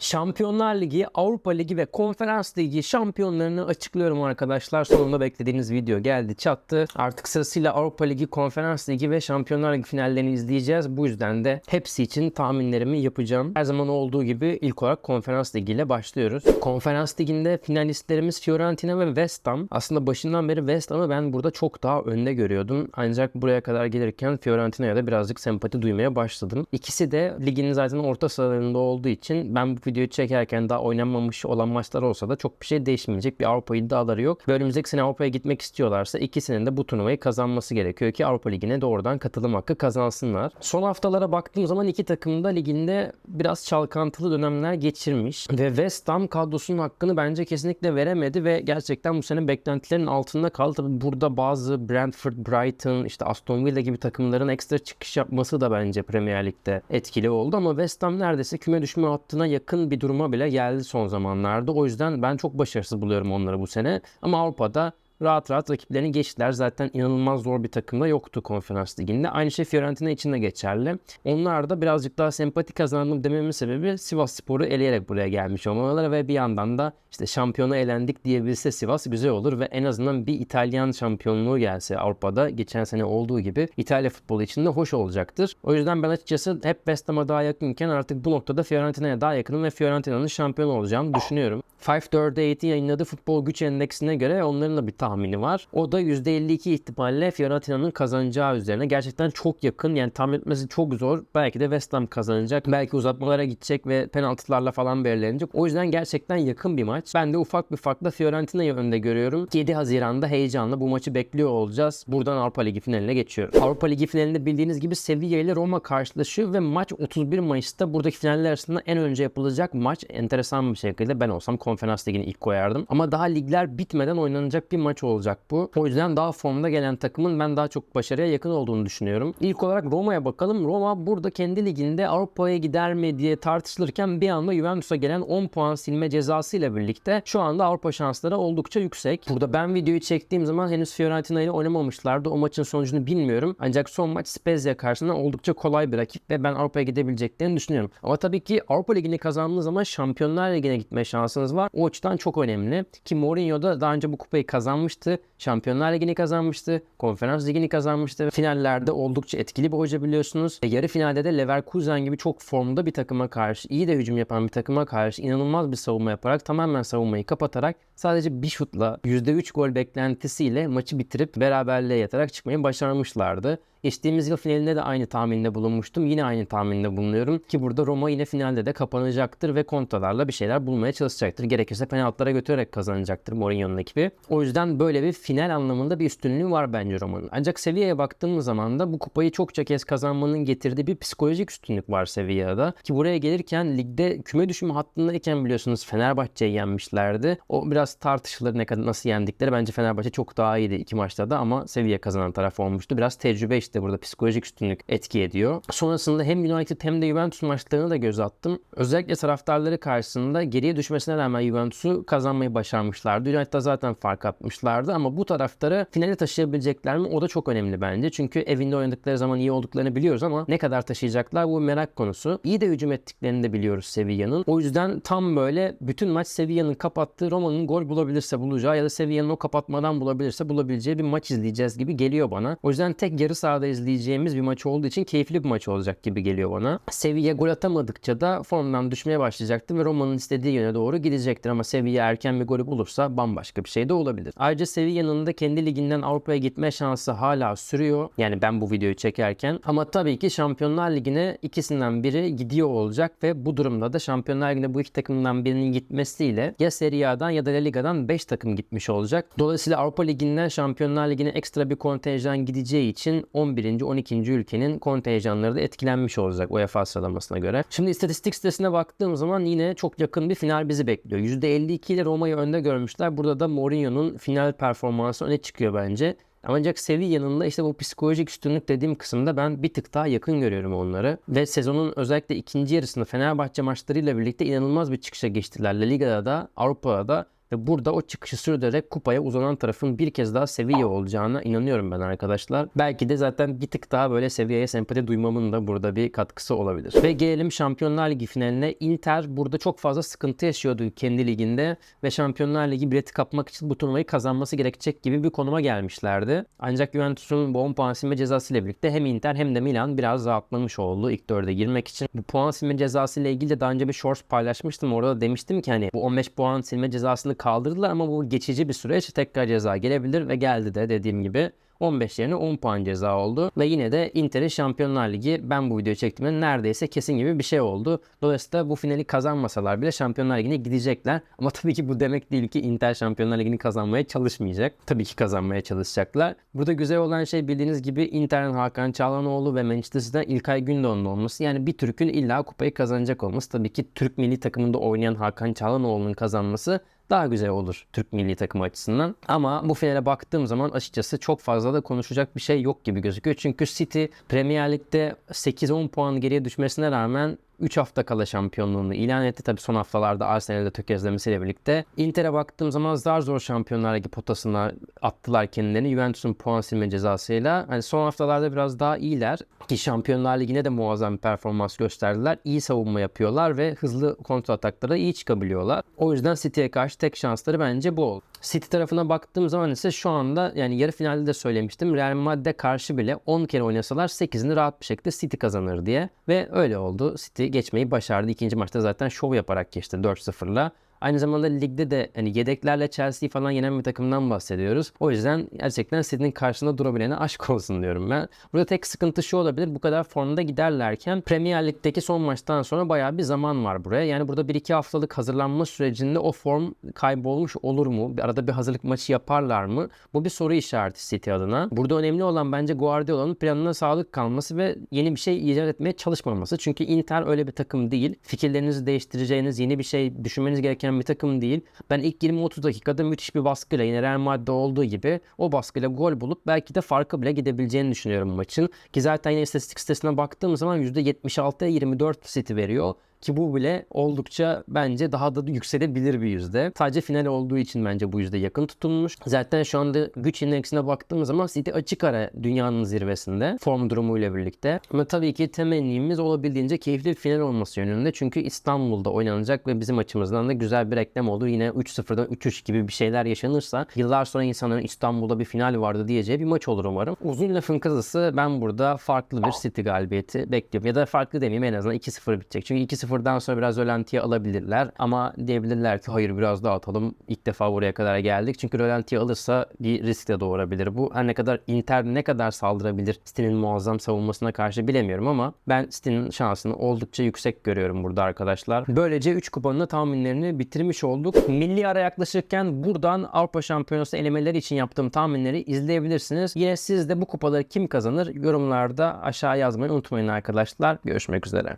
Şampiyonlar Ligi, Avrupa Ligi ve Konferans Ligi şampiyonlarını açıklıyorum arkadaşlar. Sonunda beklediğiniz video geldi çattı. Artık sırasıyla Avrupa Ligi, Konferans Ligi ve Şampiyonlar Ligi finallerini izleyeceğiz. Bu yüzden de hepsi için tahminlerimi yapacağım. Her zaman olduğu gibi ilk olarak Konferans Ligi ile başlıyoruz. Konferans Ligi'nde finalistlerimiz Fiorentina ve West Ham. Aslında başından beri West Ham'ı ben burada çok daha önde görüyordum. Ancak buraya kadar gelirken Fiorentina'ya da birazcık sempati duymaya başladım. İkisi de ligin zaten orta sıralarında olduğu için ben bu videoyu çekerken daha oynanmamış olan maçlar olsa da çok bir şey değişmeyecek. Bir Avrupa iddiaları yok. Ve önümüzdeki sene Avrupa'ya gitmek istiyorlarsa ikisinin de bu turnuvayı kazanması gerekiyor ki Avrupa Ligi'ne doğrudan katılım hakkı kazansınlar. Son haftalara baktığım zaman iki takım da liginde biraz çalkantılı dönemler geçirmiş. Ve West Ham kadrosunun hakkını bence kesinlikle veremedi ve gerçekten bu sene beklentilerin altında kaldı. Tabii burada bazı Brentford, Brighton, işte Aston Villa gibi takımların ekstra çıkış yapması da bence Premier Lig'de etkili oldu ama West Ham neredeyse küme düşme hattına yakın bir duruma bile geldi son zamanlarda. O yüzden ben çok başarısız buluyorum onları bu sene. Ama Avrupa'da rahat rahat rakiplerini geçtiler. Zaten inanılmaz zor bir takım da yoktu konferans liginde. Aynı şey Fiorentina için de geçerli. Onlar da birazcık daha sempati kazandım dememin sebebi Sivas Spor'u eleyerek buraya gelmiş olmaları ve bir yandan da işte şampiyona elendik diyebilse Sivas güzel olur ve en azından bir İtalyan şampiyonluğu gelse Avrupa'da geçen sene olduğu gibi İtalya futbolu için de hoş olacaktır. O yüzden ben açıkçası hep West Ham'a daha yakınken artık bu noktada Fiorentina'ya daha yakınım ve Fiorentina'nın şampiyon olacağını düşünüyorum. 538 yayınladığı futbol güç endeksine göre onların da bir tahmini var. O da %52 ihtimalle Fiorentina'nın kazanacağı üzerine. Gerçekten çok yakın. Yani tahmin etmesi çok zor. Belki de West Ham kazanacak. Belki uzatmalara gidecek ve penaltılarla falan belirlenecek. O yüzden gerçekten yakın bir maç. Ben de ufak bir farkla Fiorentina'yı önde görüyorum. 7 Haziran'da heyecanla bu maçı bekliyor olacağız. Buradan Avrupa Ligi finaline geçiyoruz. Avrupa Ligi finalinde bildiğiniz gibi Sevilla ile Roma karşılaşıyor ve maç 31 Mayıs'ta buradaki finaller arasında en önce yapılacak maç. Enteresan bir şekilde ben olsam konferans ligini ilk koyardım. Ama daha ligler bitmeden oynanacak bir maç olacak bu. O yüzden daha formda gelen takımın ben daha çok başarıya yakın olduğunu düşünüyorum. İlk olarak Roma'ya bakalım. Roma burada kendi liginde Avrupa'ya gider mi diye tartışılırken bir anda Juventus'a gelen 10 puan silme cezası ile birlikte şu anda Avrupa şansları oldukça yüksek. Burada ben videoyu çektiğim zaman henüz Fiorentina ile oynamamışlardı. O maçın sonucunu bilmiyorum. Ancak son maç Spezia karşısında oldukça kolay bir rakip ve ben Avrupa'ya gidebileceklerini düşünüyorum. Ama tabii ki Avrupa Ligi'ni kazandığınız zaman Şampiyonlar Ligi'ne gitme şansınız var. O açıdan çok önemli. Ki Mourinho da daha önce bu kupayı kazanmıştı. Şampiyonlar Ligi'ni kazanmıştı. Konferans Ligi'ni kazanmıştı. Finallerde oldukça etkili bir hoca biliyorsunuz. E, yarı finalde de Leverkusen gibi çok formda bir takıma karşı, iyi de hücum yapan bir takıma karşı inanılmaz bir savunma yaparak tamamen savunmayı kapatarak sadece bir şutla %3 gol beklentisiyle maçı bitirip beraberliğe yatarak çıkmayı başarmışlardı. Geçtiğimiz yıl finalinde de aynı tahminde bulunmuştum. Yine aynı tahminde bulunuyorum ki burada Roma yine finalde de kapanacaktır ve kontralarla bir şeyler bulmaya çalışacaktır. Gerekirse penaltılara götürerek kazanacaktır Mourinho'nun ekibi. O yüzden böyle bir final anlamında bir üstünlüğü var bence Roma'nın. Ancak Sevilla'ya baktığımız zaman da bu kupayı çokça kez kazanmanın getirdiği bir psikolojik üstünlük var Sevilla'da. Ki buraya gelirken ligde küme düşme hattındayken biliyorsunuz Fenerbahçe'yi yenmişlerdi. O biraz tartışılır ne kadar nasıl yendikleri. Bence Fenerbahçe çok daha iyiydi iki maçta da ama Sevilla kazanan taraf olmuştu. Biraz tecrübe işte burada psikolojik üstünlük etki ediyor. Sonrasında hem United hem de Juventus maçlarını da göz attım. Özellikle taraftarları karşısında geriye düşmesine rağmen Juventus'u kazanmayı başarmışlardı. United'da zaten fark atmışlardı ama bu taraftarı finale taşıyabilecekler mi? O da çok önemli bence. Çünkü evinde oynadıkları zaman iyi olduklarını biliyoruz ama ne kadar taşıyacaklar bu merak konusu. İyi de hücum ettiklerini de biliyoruz Sevilla'nın. O yüzden tam böyle bütün maç Sevilla'nın kapattığı Roma'nın gol bulabilirse bulacağı ya da Sevilla'nın o kapatmadan bulabilirse bulabileceği bir maç izleyeceğiz gibi geliyor bana. O yüzden tek yarı sahada izleyeceğimiz bir maç olduğu için keyifli bir maç olacak gibi geliyor bana. Sevilla gol atamadıkça da formdan düşmeye başlayacaktır ve Roma'nın istediği yöne doğru gidecektir ama Sevilla erken bir golü bulursa bambaşka bir şey de olabilir. Ayrıca Sevilla'nın da kendi liginden Avrupa'ya gitme şansı hala sürüyor. Yani ben bu videoyu çekerken ama tabii ki Şampiyonlar Ligi'ne ikisinden biri gidiyor olacak ve bu durumda da Şampiyonlar Ligi'ne bu iki takımdan birinin gitmesiyle ya Serie A'dan ya da La Liga'dan 5 takım gitmiş olacak. Dolayısıyla Avrupa Ligi'nden Şampiyonlar Ligi'ne ekstra bir kontenjan gideceği için 11. 12. ülkenin kontenjanları da etkilenmiş olacak UEFA sıralamasına göre. Şimdi istatistik sitesine baktığım zaman yine çok yakın bir final bizi bekliyor. %52 ile Roma'yı önde görmüşler. Burada da Mourinho'nun final performansı öne çıkıyor bence. Ancak Sevilla'nın da işte bu psikolojik üstünlük dediğim kısımda ben bir tık daha yakın görüyorum onları. Ve sezonun özellikle ikinci yarısında Fenerbahçe maçlarıyla birlikte inanılmaz bir çıkışa geçtiler. La Liga'da da Avrupa'da da ve burada o çıkışı sürdürerek kupaya uzanan tarafın bir kez daha seviye olacağına inanıyorum ben arkadaşlar. Belki de zaten bir tık daha böyle seviyeye sempati duymamın da burada bir katkısı olabilir. Ve gelelim Şampiyonlar Ligi finaline. Inter burada çok fazla sıkıntı yaşıyordu kendi liginde ve Şampiyonlar Ligi bileti kapmak için bu turnuvayı kazanması gerekecek gibi bir konuma gelmişlerdi. Ancak Juventus'un bu 10 puan silme cezası ile birlikte hem Inter hem de Milan biraz rahatlamış oldu ilk dörde girmek için. Bu puan silme cezası ile ilgili de daha önce bir shorts paylaşmıştım. Orada da demiştim ki hani bu 15 puan silme cezasını kaldırdılar ama bu geçici bir süreç. Tekrar ceza gelebilir ve geldi de dediğim gibi. 15 yerine 10 puan ceza oldu. Ve yine de Inter'in Şampiyonlar Ligi ben bu videoyu çektiğimde neredeyse kesin gibi bir şey oldu. Dolayısıyla bu finali kazanmasalar bile Şampiyonlar Ligi'ne gidecekler. Ama tabii ki bu demek değil ki Inter Şampiyonlar Ligi'ni kazanmaya çalışmayacak. Tabii ki kazanmaya çalışacaklar. Burada güzel olan şey bildiğiniz gibi Inter'in Hakan Çalhanoğlu ve Manchester City'den İlkay Gündoğan'ın olması. Yani bir Türk'ün illa kupayı kazanacak olması. Tabii ki Türk milli takımında oynayan Hakan Çalhanoğlu'nun kazanması daha güzel olur Türk milli takımı açısından. Ama bu finale baktığım zaman açıkçası çok fazla da konuşacak bir şey yok gibi gözüküyor. Çünkü City Premier Lig'de 8-10 puan geriye düşmesine rağmen 3 hafta kala şampiyonluğunu ilan etti. Tabi son haftalarda Arsenal'de tökezlemesiyle birlikte. Inter'e baktığım zaman zar zor Şampiyonlar Ligi potasına attılar kendilerini. Juventus'un puan silme cezasıyla. Hani son haftalarda biraz daha iyiler. Ki Şampiyonlar Ligi'ne de muazzam bir performans gösterdiler. İyi savunma yapıyorlar ve hızlı kontra ataklara iyi çıkabiliyorlar. O yüzden City'ye karşı tek şansları bence bu oldu. City tarafına baktığım zaman ise şu anda yani yarı finalde de söylemiştim. Real Madrid'e karşı bile 10 kere oynasalar 8'ini rahat bir şekilde City kazanır diye. Ve öyle oldu. City geçmeyi başardı. İkinci maçta zaten şov yaparak geçti 4-0'la. Aynı zamanda ligde de hani yedeklerle Chelsea'yi falan yenen bir takımdan bahsediyoruz. O yüzden gerçekten City'nin karşısında durabilene aşk olsun diyorum ben. Burada tek sıkıntı şu olabilir. Bu kadar formda giderlerken Premier Lig'deki son maçtan sonra bayağı bir zaman var buraya. Yani burada 1-2 haftalık hazırlanma sürecinde o form kaybolmuş olur mu? Arada bir hazırlık maçı yaparlar mı? Bu bir soru işareti City adına. Burada önemli olan bence Guardiola'nın planına sadık kalması ve yeni bir şey icat etmeye çalışmaması. Çünkü Inter öyle bir takım değil. Fikirlerinizi değiştireceğiniz, yeni bir şey düşünmeniz gereken bir takım değil. Ben ilk 20-30 dakikada müthiş bir baskıyla yine Real Madrid'de olduğu gibi o baskıyla gol bulup belki de farkı bile gidebileceğini düşünüyorum maçın. Ki zaten yine istatistik sitesine baktığım zaman %76'ya 24 City veriyor. Ki bu bile oldukça bence daha da yükselebilir bir yüzde. Sadece final olduğu için bence bu yüzde yakın tutulmuş. Zaten şu anda güç indeksine baktığımız zaman City açık ara dünyanın zirvesinde form durumuyla birlikte. Ama tabii ki temennimiz olabildiğince keyifli bir final olması yönünde. Çünkü İstanbul'da oynanacak ve bizim açımızdan da güzel bir reklam olur. Yine 3-0'dan 3-3 gibi bir şeyler yaşanırsa yıllar sonra insanların İstanbul'da bir final vardı diyeceği bir maç olur umarım. Uzun lafın kısası ben burada farklı bir City galibiyeti bekliyorum. Ya da farklı demeyeyim en azından 2-0 bitecek. Çünkü 2-0'dan sonra biraz rölantiye alabilirler. Ama diyebilirler ki hayır biraz daha atalım. İlk defa buraya kadar geldik. Çünkü rölantiye alırsa bir risk de doğurabilir. Bu her ne kadar Inter ne kadar saldırabilir City'nin muazzam savunmasına karşı bilemiyorum ama ben City'nin şansını oldukça yüksek görüyorum burada arkadaşlar. Böylece 3 kupanın tahminlerini bitirmiş olduk. Milli ara yaklaşırken buradan Avrupa Şampiyonası elemeleri için yaptığım tahminleri izleyebilirsiniz. Yine siz de bu kupaları kim kazanır yorumlarda aşağı yazmayı unutmayın arkadaşlar. Görüşmek üzere.